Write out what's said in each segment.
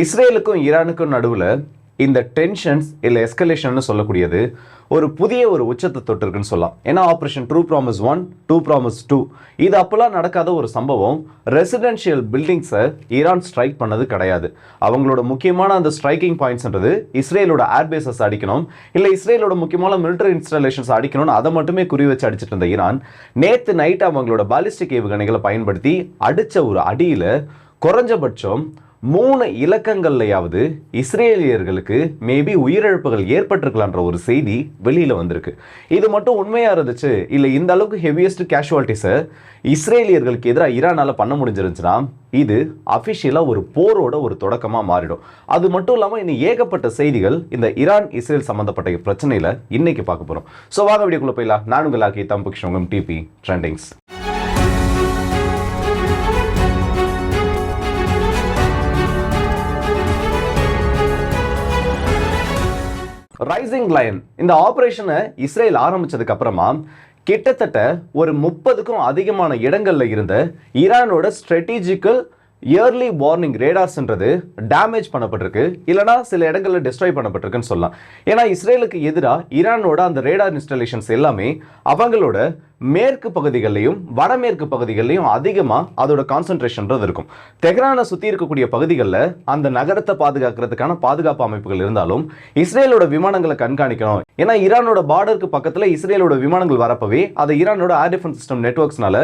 இஸ்ரேலுக்கும் ஈரானுக்கும் நடுவில் இந்த டென்ஷன்ஸ் இல்லை எஸ்கலேஷன் சொல்லக்கூடியது ஒரு புதிய ஒரு உச்சத்தை தொட்டிருக்குன்னு சொல்லலாம். ஏன்னா operation true promise one true promise two இது அப்போல்லாம் நடக்காத ஒரு சம்பவம். ரெசிடென்ஷியல் பில்டிங்ஸை ஈரான் ஸ்ட்ரைக் பண்ணது கிடையாது. அவங்களோட முக்கியமான அந்த ஸ்ட்ரைக்கிங் பாயிண்ட்ஸ்ன்றது இஸ்ரேலோட ஏர்பேசஸ் அடிக்கணும். இல்லை இஸ்ரேலோட முக்கியமான மிலிட்டரி இன்ஸ்டாலேஷன்ஸ் அடிக்கணும்னு அதை மட்டுமே குறி வச்சு அடிச்சிட்டு இருந்த ஈரான் நேற்று நைட் அவங்களோட பாலிஸ்டிக் ஏவுகணைகளை பயன்படுத்தி அடித்த ஒரு அடியில் குறைஞ்சபட்சம் மூணு இலக்கங்கள்லையாவது இஸ்ரேலியர்களுக்கு மேபி உயிரிழப்புகள் ஏற்பட்டிருக்கலான்ற ஒரு செய்தி வெளியில் வந்திருக்கு. இது மட்டும் உண்மையாக இருந்துச்சு? இல்லை இந்த அளவுக்கு ஹெவியஸ்ட் கேஷுவாலிட்டிஸை இஸ்ரேலியர்களுக்கு எதிராக ஈரானால் பண்ண முடிஞ்சிருந்துச்சுன்னா இது அஃபிஷியலாக ஒரு போரோட ஒரு தொடக்கமாக மாறிடும். அது மட்டும் இல்லாமல் இன்னும் ஏகப்பட்ட செய்திகள் இந்த ஈரான் இஸ்ரேல் சம்மந்தப்பட்ட பிரச்சனையில் இன்னைக்கு பார்க்க போகிறோம் ஸோ வாங்க வீடியோக்குள்ளே போயிடலாம். நான் உங்கள் ஆக்கி தம்புக்ஷோங்கம் டிபி ட்ரெண்டிங்ஸ் ரைசிங் லயன் இந்த ஆபரேஷனை இஸ்ரேல் ஆரம்பித்ததுக்கு அப்புறமா கிட்டத்தட்ட ஒரு முப்பதுக்கும் அதிகமான இடங்களில் இருந்த ஈரானோட ஸ்ட்ரெட்டிஜிக்கல் இயர்லி வார்னிங் ரேடார்ஸ்ன்றது டேமேஜ் பண்ணப்பட்டிருக்கு. இல்லைனா சில இடங்களில் டிஸ்ட்ராய் பண்ணப்பட்டிருக்குன்னு சொல்லலாம். ஏன்னா இஸ்ரேலுக்கு எதிராக ஈரானோட அந்த ரேடார் இன்ஸ்டலேஷன்ஸ் எல்லாமே அவங்களோட மேற்கு பகுதிகளிலையும் வடமேற்கு பகுதிகளிலையும் அதிகமாக அதோட கான்சன்ட்ரேஷன்றது இருக்கும். தெஹ்ரானை சுற்றி இருக்கக்கூடிய பகுதிகளில் அந்த நகரத்தை பாதுகாக்கிறதுக்கான பாதுகாப்பு அமைப்புகள் இருந்தாலும் இஸ்ரேலோட விமானங்களை கண்காணிக்கணும். ஏன்னா ஈரானோட பார்டருக்கு பக்கத்தில் இஸ்ரேலோட விமானங்கள் வரப்பவே அதை ஈரானோட ஏர் டிஃபென்ஸ் சிஸ்டம் நெட்ஒர்க்ஸ்னால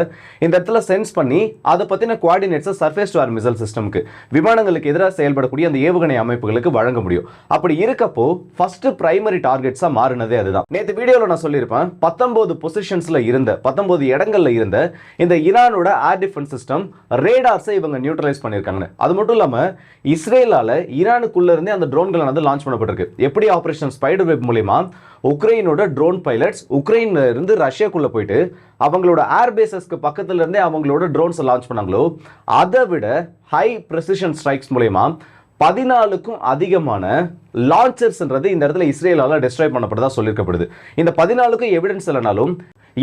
இந்த இடத்துல சென்ஸ் பண்ணி அதை பற்றின கோஆர்டினேட்ஸை சர்ஃபேஸ் டு ஏர் மிசைல் சிஸ்டம்க்கு விமானங்களுக்கு எதிராக செயல்படக்கூடிய அந்த ஏவுகணை அமைப்புகளுக்கு வழங்க முடியும். அப்படி இருக்கப்போ ஃபர்ஸ்ட் பிரைமரி டார்கெட்ஸாக மாறினதே அதுதான். நேற்று வீடியோவில் நான் சொல்லியிருப்பேன் பத்தொன்பது பொசிஷன்ஸில் இருந்த பத்தொன்பது இடங்கள்ல இருந்த இந்த ஈரானோட ஏர் டிஃபென்ஸ் சிஸ்டம் ரேடார்ஸை இவங்க நியூட்ரலைஸ் பண்ணியிருக்காங்க அது மட்டும் இல்லாமல் இஸ்ரேலால ஈரானுக்குள்ள இருந்தே அந்த ட்ரோன்கள் வந்து லான்ச் பண்ணப்பட்டிருக்கு. எப்படி ஆபரேஷன் ஸ்பைடர் வெப் மூலிமா உக்ரைனோட ட்ரோன் பைலட்ஸ் உக்ரைன்ல இருந்து ரஷ்யாக்குள்ளே போயிட்டு அவங்களோட ஏர் பேசஸ்க்கு பக்கத்துல இருந்தே அவங்களோட ட்ரோன்ஸை லான்ச் பண்ணாங்களோ அதை விட ஹை ப்ரெசிஷன் ஸ்ட்ரைக்ஸ் மூலயமா பதினாலுக்கும் அதிகமான லான்ச்சர்ஸ்ன்றது இந்த இடத்துல இஸ்ரேலால டெஸ்ட்ராய் பண்ணப்பட்டதா சொல்லியிருக்கப்படுது. இந்த பதினாலுக்கும் எவிடன்ஸ் இல்லைனாலும்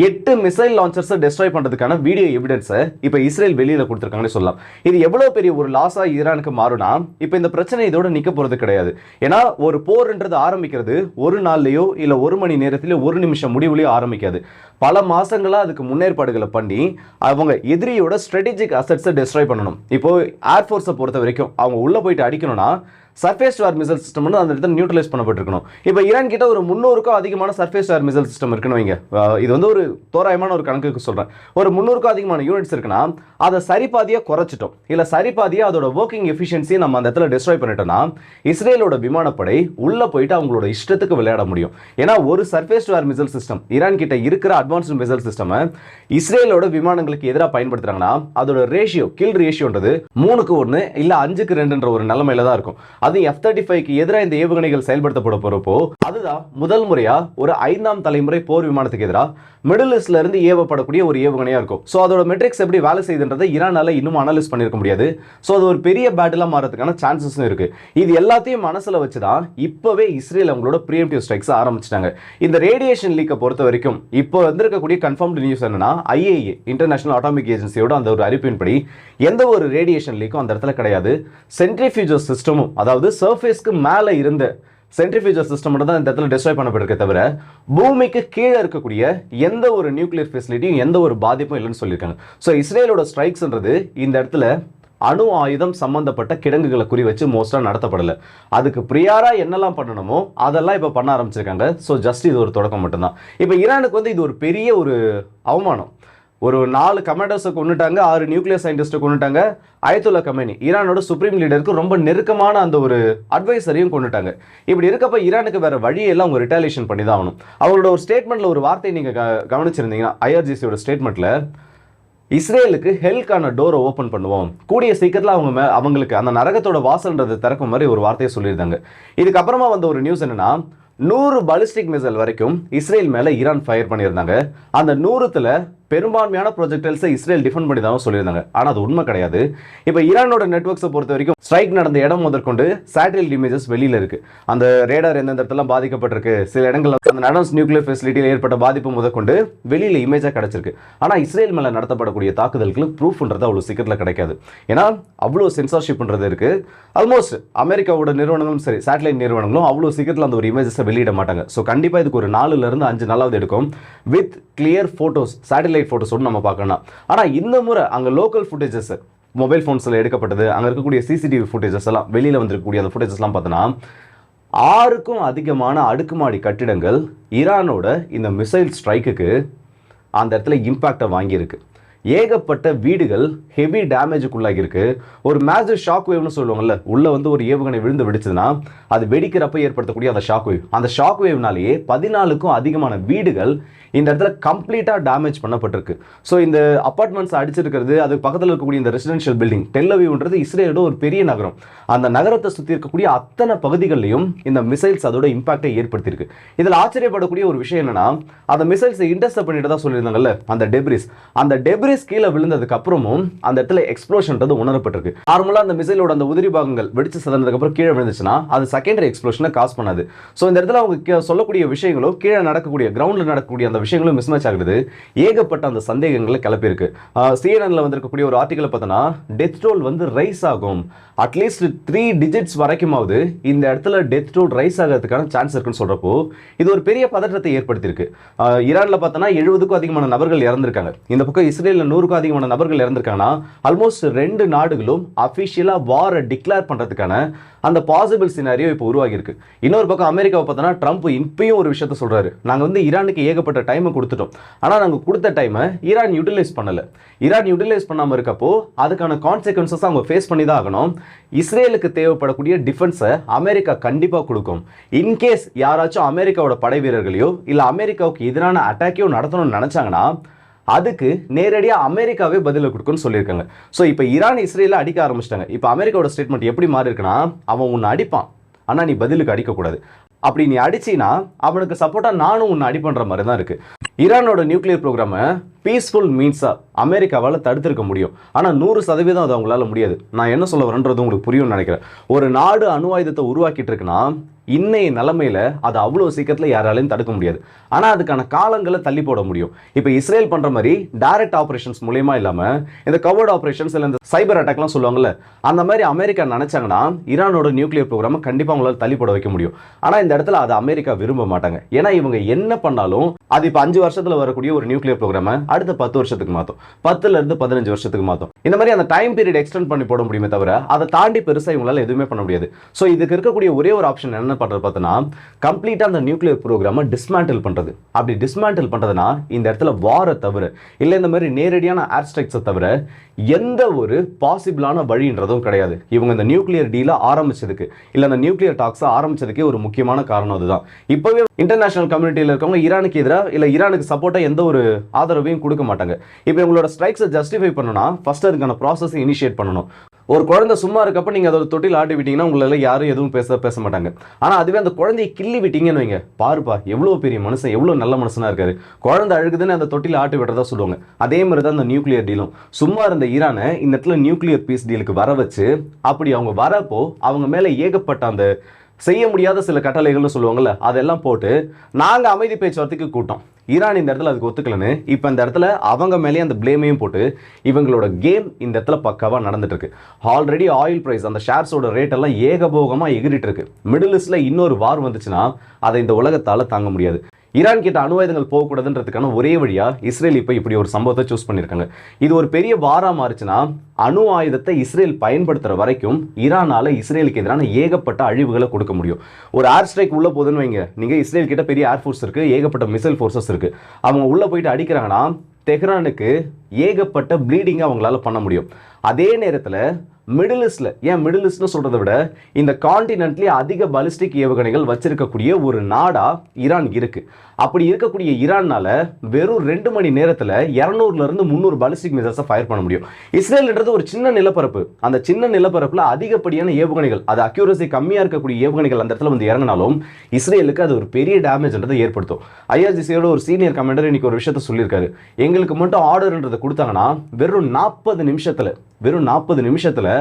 எட்டு மிசைல் லான்ச்சர்ஸை டெஸ்ட்ராய் பண்ணுறதுக்கான வீடியோ எவிடன்ஸை இப்போ இஸ்ரேல் வெளியில் கொடுத்துருக்காங்கன்னு சொல்லலாம். இது எவ்வளோ பெரிய ஒரு லாஸாக ஈரானுக்கு மாறுனா இப்போ இந்த பிரச்சனை இதோட நிற்க போகிறது கிடையாது. ஏன்னா ஒரு போர்ன்றது ஆரம்பிக்கிறது ஒரு நாள்லையோ இல்லை ஒரு மணி நேரத்திலேயோ ஒரு நிமிஷம் முடிவுலையோ ஆரம்பிக்காது. பல மாதங்களாக அதுக்கு முன்னேற்பாடுகளை பண்ணி அவங்க எதிரியோட ஸ்ட்ராட்டஜிக் அசட்ஸை டெஸ்ட்ராய் பண்ணணும். இப்போது ஏர்ஃபோர்ஸை பொறுத்த வரைக்கும் அவங்க உள்ளே போயிட்டு அடிக்கணும்னா சர்ஃபேஸ் வார் மிசைல் சிஸ்டம் வந்து அந்த இடத்துல நியூட்ரலைஸ் பண்ணப்பட்டிருக்கணும். இப்போ ஈரான் கிட்ட ஒரு முந்நூறுக்கும் அதிகமான சர்ஃபேஸ் வார் மிசைல் சிஸ்டம் இருக்குன்னு வைங்க. இது வந்து ஒரு தோராயமான ஒரு கணக்குக்கு சொல்கிறேன் ஒரு முந்நூறுக்கும் அதிகமான யூனிட்ஸ் இருக்குன்னா அதை சரிபாதியாக குறைச்சிட்டோம். இல்லை சரிபாதியாக அதோட ஒர்க்கிங் எஃபிஷியன்சி நம்ம அந்த இடத்துல டிஸ்ட்ராய் பண்ணிட்டோம்னா இஸ்ரேலோட விமானப்படை உள்ளே போயிட்டு அவங்களோட இஷ்டத்துக்கு விளையாட முடியும். ஏன்னா ஒரு surface war missile system Iran கிட்ட இருக்கிற அட்வான்ஸ்டு மிசைல் சிஸ்டமை இஸ்ரேலோட விமானங்களுக்கு எதிராக பயன்படுத்துறாங்கன்னா அதோட ரேஷியோ கில் ரேஷியோன்றது மூணுக்கு ஒன்று இல்லை அஞ்சுக்கு ரெண்டுன்ற ஒரு நிலைமையில தான் இருக்கும். அது எஃப் தேர்ட்டி ஃபைவ்க்கு எதிராக இந்த ஏவுகணைகள் செயல்படுத்தப்பட போறப்போ அதுதான் முதல் முறையா ஒரு ஐந்தாம் தலைமுறை போர் விமானத்துக்கு எதிராக மிடில் ஈஸ்ட்ல இருந்து ஏவப்படக்கூடிய ஒரு ஏவுகணையா இருக்கும். ஸோ அதோட மெட்ரிக்ஸ் எப்படி வேலை செய்யுதுன்றதை ஈரானால இன்னும் அனலைஸ் பண்ணிருக்க முடியாது. ஸோ அது ஒரு பெரிய பேட்டிலாக மாறதுக்கான சான்சஸும் இருக்கு. இது எல்லாத்தையும் மனசுல வச்சு தான் இப்போவே இஸ்ரேல் அவங்களோட ப்ரீஎம்டிவ் ஸ்ட்ரைக்ஸ் ஆரம்பிச்சிட்டாங்க. இந்த ரேடியேஷன் லீக்கை பொறுத்த வரைக்கும் இப்போ வந்திருக்கக்கூடிய கன்ஃபார்ம்டு நியூஸ் என்னன்னா ஐஏஏ இன்டர்நேஷனல் அட்டாமிக் ஏஜென்சியோட அந்த ஒரு அறிவிப்பின்படி எந்த ஒரு ரேடியேஷன் லீக்கும் அந்த இடத்துல கிடையாது. சென்ட்ரிஃபியூஜர் சிஸ்டமும் அதாவது சர்ஃபேஸ்க்கு மேலே இருந்த சென்ட்ரிஃபியூஜர் சிஸ்டம் மட்டும் தான் இந்த இடத்துல டெஸ்ட்ராய் பண்ணப்பட்டிருக்க தவிர பூமிக்கு கீழே இருக்கக்கூடிய எந்த ஒரு நியூக்ளியர் ஃபெசிலிட்டியும் எந்த ஒரு பாதிப்பும் இல்லைன்னு சொல்லியிருக்காங்க. ஸோ இஸ்ரேலோட ஸ்ட்ரைக்ஸ்ன்றது இந்த இடத்துல அணு ஆயுதம் சம்பந்தப்பட்ட கிடங்குகளை குறி வச்சு மோஸ்ட்டாக நடத்தப்படலை. அதுக்கு ப்ரியாராக என்னெல்லாம் பண்ணணுமோ அதெல்லாம் இப்போ பண்ண ஆரம்பிச்சிருக்காங்க. ஸோ ஜஸ்ட் இது ஒரு தொடக்கம் மட்டும்தான். இப்போ ஈரானுக்கு வந்து இது ஒரு பெரிய ஒரு அவமானம். ஒரு நாலு கமாண்டர்ஸை கொண்டுட்டாங்க ஆறு நியூக்ளியர் சயின்டிஸ்ட்டை கொண்டுட்டாங்க அயத்துல்லா கமேனி ஈரானோட சுப்ரீம் லீடருக்கு ரொம்ப நெருக்கமான அந்த ஒரு அட்வைசரையும் கொண்டுட்டாங்க இப்படி இருக்கப்ப ஈரானுக்கு வேற வழியெல்லாம் அவங்க ரிட்டாலியேஷன் பண்ணி தான் ஆகணும். அவங்களோட ஒரு ஸ்டேட்மெண்ட்ல ஒரு வார்த்தை நீங்க க- கவனிச்சிருந்தீங்கன்னா ஐஆர்ஜிசியோட ஸ்டேட்மெண்ட்ல இஸ்ரேலுக்கு ஹெல்க்கான டோரை ஓப்பன் பண்ணுவோம். கூடிய சீக்கிரத்தில் அவங்க மே அவங்களுக்கு அந்த நரகத்தோட வாசல்ன்றது திறக்கும் மாதிரி ஒரு வார்த்தையை சொல்லியிருந்தாங்க. இதுக்கப்புறமா வந்த ஒரு நியூஸ் என்னன்னா நூறு பாலிஸ்டிக் மிசைல் வரைக்கும் இஸ்ரேல் மேலே ஈரான் ஃபயர் பண்ணியிருந்தாங்க. அந்த நூறுத்தில் பெரும்பான்மையான ப்ரொஜெக்டைல்ஸை இஸ்ரேல் டிஃபெண்ட் பண்ணி தான் சொல்லியிருந்தாங்க. ஆனால் அது உண்மை கிடையாது. இப்போ ஈரானோட நெட்ஒர்க்ஸை பொறுத்த வரைக்கும் ஸ்ட்ரைக் நடந்த இடம் முதற்கொண்டு சேட்டலைட் இமேஜஸ் வெளியில் இருக்கு. அந்த ரேடார் எந்தெந்த இடத்துல பாதிக்கப்பட்டிருக்கு சில இடங்களில் அந்த நடன்ஸ் நியூக்ளியர் ஃபெசிலிட்டியில் ஏற்பட்ட பாதிப்பு முதற்கொண்டு வெளியில் இமேஜாக கிடைச்சிருக்கு. ஆனால் இஸ்ரேல் மேலே நடத்தப்படக்கூடிய தாக்குதலுக்கு ப்ரூஃப்ன்றது அவ்வளோ சீக்கிரத்தில் கிடைக்காது. ஏன்னா அவ்வளோ சென்சார்ஷிப்ன்றது இருக்கு. ஆல்மோஸ்ட் அமெரிக்காவோட நிறுவனங்களும் சரி சேட்டலைட் நிறுவனங்களும் அவ்வளோ சீக்கிரத்தில் அந்த ஒரு இமேஜஸை வெளியிட மாட்டாங்க. ஸோ கண்டிப்பாக இதுக்கு ஒரு நாலுல இருந்து அஞ்சு நாளாவது எடுக்கும். வித் கிளியர் ஃபோட்டோஸ் சேட்டலைட் ஃபோட்டோஸோடு நம்ம பார்க்கலாம் ஆனால் இந்த முறை அங்கே லோக்கல் ஃபுட்டேஜஸ் மொபைல் ஃபோன்ஸில் எடுக்கப்பட்டது அங்கே இருக்கக்கூடிய சிசிடிவி ஃபுட்டேஜஸ் எல்லாம் வெளியில் வந்திருக்கக்கூடிய அந்த ஃபுட்டேஜஸ்லாம் பார்த்தோன்னா ஆறுக்கும் அதிகமான அடுக்குமாடி கட்டிடங்கள் ஈரானோட இந்த மிசைல் ஸ்ட்ரைக்குக்கு அந்த இடத்துல இம்பேக்டை வாங்கியிருக்கு. ஏகப்பட்ட வீடுகள் ஹெவி டேமேஜுக்குள்ளாகி இருக்கு ஒரு மேஜர் ஷாக் வேவ்னு சொல்லுவாங்கல்ல உள்ள வந்து ஒரு ஏவுகணை விழுந்து வெடிச்சதுன்னா அது வெடிக்கிறப்ப ஏற்படுத்தக்கூடிய அந்த ஷாக் வேவ் அந்த ஷாக் வேவ்னாலேயே பதினாலுக்கும் அதிகமான வீடுகள் இந்த இடத்துல கம்ப்ளீட்டாக டேமேஜ் பண்ணப்பட்டிருக்கு. ஸோ இந்த அப்பார்ட்மெண்ட்ஸ் அடிச்சிருக்கிறது அதுக்கு பக்கத்தில் இருக்கக்கூடிய இந்த ரெசிடென்ஷியல் பில்டிங் டெல்லவியூன்றது இஸ்ரேலோட ஒரு பெரிய நகரம். அந்த நகரத்தை சுற்றி இருக்கக்கூடிய அத்தனை பகுதிகளிலையும் இந்த மிசைல்ஸ் அதோட இம்பாக்டை ஏற்படுத்தியிருக்கு. இதில் ஆச்சரியப்படக்கூடிய ஒரு விஷயம் என்னன்னா அந்த மிசைல்ஸை இன்டர்செப்ட் பண்ணிட்டு தான் சொல்லியிருந்தாங்கல்ல அந்த டெப்ரிஸ் அந்த டெப்ரிஸ் கீழே விழுந்ததுக்கு அப்புறமும் அந்த இடத்துல எக்ஸ்ப்ளோஷன்றது உணரப்பட்டிருக்கு. நார்மலா அந்த மிசைலோட அந்த உதிரி பாகங்கள் வெடிச்சு சதனதுக்கு அப்புறம் கீழே விழுந்துச்சுன்னா அது செகண்டரி எக்ஸ்ப்ளோஷனை காஸ் பண்ணாது. ஸோ இந்த இடத்துல அவங்க சொல்லக்கூடிய விஷயங்களோ கீழே நடக்கக்கூடிய கிரவுண்டில் நடக்கக்கூடிய அந்த விஷயங்களும் மிஸ்மேட்ச் ஆகுது. ஏகப்பட்ட அந்த சந்தேகங்களை கிளப்பியிருக்கு. சிஎன்என்ல வந்திருக்கக்கூடிய ஒரு ஆர்டிக்கலை பார்த்தோன்னா டெத் டோல் வந்து ரைஸ் ஆகும். அட்லீஸ்ட் த்ரீ டிஜிட்ஸ் வரைக்குமாவது இந்த இடத்துல டெத் டோல் ரைஸ் ஆகிறதுக்கான சான்ஸ் இருக்குன்னு சொல்றப்போ இது ஒரு பெரிய பதற்றத்தை ஏற்படுத்தியிருக்கு. ஈரானில் பார்த்தோன்னா எழுபதுக்கும் அதிகமான நபர்கள் இறந்திருக்காங்க. இந்த பக்கம் இஸ்ரேலில் நூறுக்கும் அதிகமான நபர்கள் இறந்திருக்காங்கன்னா ஆல்மோஸ்ட் ரெண்டு நாடுகளும் அஃபிஷியலாக வாரை டிக்ளேர் பண்ணுறதுக்கான அந்த பாசிபிள் சினாரியோ இப்போ உருவாகியிருக்கு. இன்னொரு பக்கம் அமெரிக்காவை பார்த்தோன்னா ட்ரம்ப் இப்பயும் ஒரு விஷயத்த சொல்கிறாரு நாங்கள் வந்து ஈரானுக்கு ஏகப்பட்ட டைமை கொடுத்துட்டோம். ஆனால் நாங்கள் கொடுத்த டைமை ஈரான் யூட்டிலைஸ் பண்ணலை. ஈரான் யூட்டிலைஸ் பண்ணாமல் இருக்கப்போ அதுக்கான கான்சிக்வன்சஸ் அவங்க ஃபேஸ் பண்ணி தான் ஆகணும். இஸ்ரேலுக்கு தேவைப்படக்கூடிய டிஃபென்ஸை அமெரிக்கா கண்டிப்பாக கொடுக்கும். இன்கேஸ் யாராச்சும் அமெரிக்காவோட படை வீரர்களையோ இல்லை அமெரிக்காவுக்கு எதிரான அட்டாக்கையோ நடத்தணும்னு நினச்சாங்கன்னா அதுக்கு நேரடியாக அமெரிக்காவே பதில் கொடுக்குன்னு சொல்லியிருக்காங்க. ஸோ இப்போ ஈரான் இஸ்ரேலில் அடிக்க ஆரம்பிச்சிட்டாங்க. இப்போ அமெரிக்காவோட ஸ்டேட்மெண்ட் எப்படி மாறி இருக்குன்னா அவன் உன்னை அடிப்பான். ஆனால் நீ பதிலுக்கு அடிக்கக்கூடாது. அப்படி நீ அடிச்சினா அவனுக்கு சப்போர்ட்டாக நானும் உன்னை அடிப்பன்ற மாதிரி தான் இருக்கு. ஈரானோட நியூக்ளியர் ப்ரோக்ராமை பீஸ்ஃபுல் மீன்ஸாக அமெரிக்காவால் தடுத்திருக்க முடியும். ஆனால் நூறு சதவீதம் அது அவங்களால முடியாது. நான் என்ன சொல்ல வரேன்றது உங்களுக்கு புரியும்னு நினைக்கிறேன். ஒரு நாடு அணு ஆயுதத்தை உருவாக்கிட்டு இருக்குன்னா இன்னைய நிலைமையில அதை அவ்வளோ சீக்கிரத்தில் யாராலையும் தடுக்க முடியாது. ஆனால் அதுக்கான காலங்களை தள்ளி போட முடியும். இப்போ இஸ்ரேல் பண்ற மாதிரி டைரக்ட் ஆப்ரேஷன்ஸ் மூலியமா இல்லாமல் இந்த கவர்ட் ஆப்ரேஷன்ஸ் இல்லை இந்த சைபர் அட்டாக்லாம் சொல்லுவாங்கல்ல அந்த மாதிரி அமெரிக்கா நினைச்சாங்கன்னா ஈரானோட நியூக்ளியர் ப்ரோக்ராமை கண்டிப்பாக அவங்களால தள்ளி போட வைக்க முடியும். ஆனால் இந்த இடத்துல அது அமெரிக்கா விரும்ப மாட்டாங்க. ஏன்னா இவங்க என்ன பண்ணாலும் அது இப்போ அஞ்சு வருஷத்துல வரக்கூடிய ஒரு நியூக்ளியர் ப்ரோக்ராமை அடுத்த பத்து வருஷத்துக்கு மாற்றும் பத்துல இருந்து பதினஞ்சு வருஷத்துக்கு மாற்றும் இந்த மாதிரி அந்த டைம் பீரியட் எக்ஸ்டெண்ட் பண்ணி போட முடியுமே தவிர அதை தாண்டி பெருசா இவங்களால எதுவுமே பண்ண முடியாது. ஸோ இதுக்கு இருக்கக்கூடிய ஒரே ஒரு ஆப்ஷன் என்ன பண்றது பார்த்தோன்னா கம்ப்ளீட்டாக அந்த நியூக்ளியர் ப்ரோக்ராமை டிஸ்மேண்டில் பண்றது. அப்படி டிஸ்மேண்டில் பண்றதுனா இந்த இடத்துல வாரை தவிர இல்லை இந்த மாதிரி நேரடியான ஏர் ஸ்ட்ரைக்ஸை தவிர எந்த ஒரு பாசிபிளான வழின்றதும் கிடையாது. இவங்க இந்த நியூக்ளியர் டீலை ஆரம்பிச்சதுக்கு இல்லை அந்த நியூக்ளியர் டாக்ஸை ஆரம்பிச்சதுக்கே ஒரு முக்கியமான காரணம் அதுதான். இப்போவே இன்டர்நேஷனல் கம்யூனிட்டியில் இருக்கவங்க ஈரானுக்கு எதிராக இல்லை ஈரானுக்கு சப்போர்ட்டாக எந்த ஒரு ஆதரவையும் கொடுக்க மாட்டாங்க. இப்போ உங்களோட ஸ்ட்ரைக்ஸை ஜஸ்டிஃபை பண்ணணும்னா ஃபர்ஸ்ட் அதுக்கான ப்ராசஸ் இனிஷியேட் பண்ணணும். ஒரு குழந்தை சும்மா இருக்கப்ப நீங்கள் அதோட தொட்டில் ஆட்டி விட்டீங்கன்னா உங்களால யாரும் எதுவும் பேச பேச மாட்டாங்க. ஆனால் அதுவே அந்த குழந்தையை கிள்ளி விட்டீங்கன்னு வைங்க. பாருப்பா எவ்வளோ பெரிய மனுஷன் எவ்வளோ நல்ல மனுஷனாக இருக்காரு. குழந்தை அழுகுதுன்னு அந்த தொட்டில் ஆட்டி விடுறதா சொல்லுவாங்க. அதே மாதிரி தான் அந்த நியூக்ளியர் டீலும் சும்மா இருந்த ஈரானை இந்த இடத்துல நியூக்ளியர் பீஸ் டீலுக்கு வர வச்சு அப்படி அவங்க வரப்போ அவங்க மேலே ஏகப்பட்ட அந்த செய்ய முடியாத சில கட்டளைகள்னு சொல்லுவாங்கல்ல அதெல்லாம் போட்டு நாங்கள் அமைதி பேச்சுவார்த்தைக்கு கூட்டோம். ஈரான் இந்த இடத்துல அதுக்கு ஒத்துக்கலன்னு இப்போ இந்த இடத்துல அவங்க மேலேயே அந்த ப்ளேமையும் போட்டு இவங்களோட கேம் இந்த இடத்துல பக்காவாக நடந்துட்டு இருக்கு ஆல்ரெடி ஆயில் ப்ரைஸ் அந்த ஷேர்ஸோட ரேட் எல்லாம் ஏகபோகமாக எகிரிட்டு இருக்கு மிடில் ஈஸ்ட்ல இன்னொரு வார் வந்துச்சுன்னா அதை இந்த உலகத்தால் தாங்க முடியாது. ஈரான் கிட்ட அணு ஆயுதங்கள் போகக்கூடாதுன்றதுக்கான ஒரே வழியாக இஸ்ரேல் இப்போ இப்படி ஒரு சம்பவத்தை சூஸ் பண்ணியிருக்காங்க. இது ஒரு பெரிய வாரா மாறுச்சுன்னா அணு ஆயுதத்தை இஸ்ரேல் பயன்படுத்துகிற வரைக்கும் ஈரானால இஸ்ரேலுக்கு எதிரான ஏகப்பட்ட அழிவுகளை கொடுக்க முடியும். ஒரு ஏர் ஸ்ட்ரைக் உள்ளே போதுன்னு வைங்க. நீங்கள் இஸ்ரேல் கிட்ட பெரிய ஏர் ஃபோர்ஸ் ஏகப்பட்ட மிசைல் ஃபோர்ஸஸ் இருக்குது அவங்க உள்ளே போயிட்டு அடிக்கிறாங்கன்னா தெஹ்ரானுக்கு ஏகப்பட்ட ப்ளீடிங்கை அவங்களால பண்ண முடியும். அதே நேரத்தில் மிடில் ஏன் மிடில் ஈஸ்ட்னு சொல்றதை விட இந்த காண்டினென்ட்லேயே அதிக பலிஸ்டிக் ஏவுகணைகள் வச்சிருக்கக்கூடிய ஒரு நாடா ஈரான் இருக்கு. அப்படி இருக்கக்கூடிய ஈரான்னால வெறும் ரெண்டு மணி நேரத்தில் இரநூறுல இருந்து முந்நூறு பாலிஸ்டிக் மிசைல்ஸை ஃபயர் பண்ண முடியும். இஸ்ரேல்ன்றது ஒரு சின்ன நிலப்பரப்பு. அந்த சின்ன நிலப்பரப்பில் அதிகப்படியான ஏவுகணைகள் அது அக்யூரசி கம்மியாக இருக்கக்கூடிய ஏவுகணைகள் அந்த இடத்துல வந்து இறங்கினாலும் இஸ்ரேலுக்கு அது ஒரு பெரிய டேமேஜ்ன்றதை ஏற்படுத்தும். ஐஆர்ஜிசியோட ஒரு சீனியர் கமாண்டர் இன்னைக்கு ஒரு விஷயத்த சொல்லியிருக்காரு. எங்களுக்கு மட்டும் ஆர்டர்ன்றதை கொடுத்தாங்கன்னா வெறும் நாற்பது நிமிஷத்தில் வெறும் நாற்பது நிமிஷத்தில்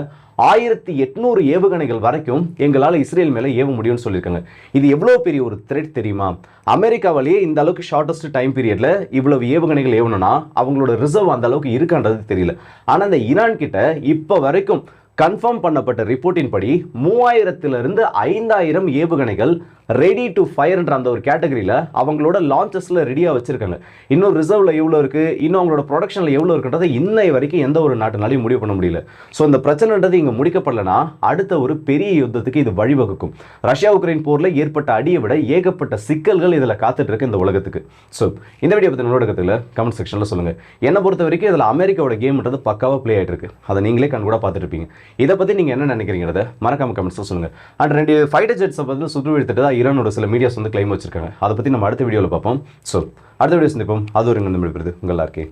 ஆயிரத்தி எட்நூறு ஏவுகணைகள் வரைக்கும் எங்களால் இஸ்ரேல் மேலே ஏவ முடியும்னு சொல்லியிருக்காங்க. இது எவ்வளோ பெரிய ஒரு த்ரெட் தெரியுமா? அமெரிக்காவிலேயே இந்த அளவுக்கு ஷார்ட்டஸ்ட் டைம் பீரியட்ல இவ்வளவு ஏவுகணைகள் ஏவணும்னா அவங்களோட ரிசர்வ் அந்த அளவுக்கு இருக்கான்றது தெரியல. ஆனால் அந்த ஈரான் கிட்ட இப்போ வரைக்கும் கன்ஃபார்ம் பண்ணப்பட்ட ரிப்போர்ட்டின் படி மூவாயிரத்திலிருந்து ஐந்தாயிரம் ஏவுகணைகள் ரெடி டு ஃபயர்ன்ற அந்த ஒரு கேட்டகரியில் அவங்களோட லான்ச்சஸில் ரெடியாக வச்சுருக்காங்க. இன்னும் ரிசர்வ்ல எவ்வளோ இருக்குது இன்னும் அவங்களோட ப்ரொடக்ஷனில் எவ்வளோ இருக்குன்றதை இன்னை வரைக்கும் எந்த ஒரு நாட்டுனாலையும் முடிவு பண்ண முடியல. ஸோ இந்த பிரச்சனைன்றது இங்கே முடிக்கப்படலைன்னா அடுத்த ஒரு பெரிய யுத்தத்துக்கு இது வழிவகுக்கும். ரஷ்யா உக்ரைன் போரில் ஏற்பட்ட அடியை விட ஏகப்பட்ட சிக்கல்கள் இதில் காத்துட்டு இருக்கு இந்த உலகத்துக்கு. ஸோ இந்த வீடியோ பற்றி நோடகத்தில் கமெண்ட் செக்ஷனில் சொல்லுங்கள் என்னை பொறுத்த வரைக்கும் இதில் அமெரிக்காவோட கேம்ன்றது பக்காவாக ப்ளே ஆகிட்டு இருக்கு. அதை நீங்களே கண் கூட பார்த்துட்டு இருப்பீங்க. இதை பற்றி நீங்கள் என்ன நினைக்கிறீங்கிறத மறக்காம கமெண்ட்ஸில் சொல்லுங்கள் அண்ட் ரெண்டு ஃபைட்டர் ஜெட்ஸை பற்றி சுற்று எடுத்துட்டு தான் ஈரானோட சில மீடியாஸ் வந்து கிளைம் வச்சிருக்காங்க. அதை பற்றி நம்ம அடுத்த வீடியோவில் பார்ப்போம். ஸோ அடுத்த வீடியோ சந்திப்போம். அது ஒரு நிமிடம் உங்கள் எல்லாருக்கே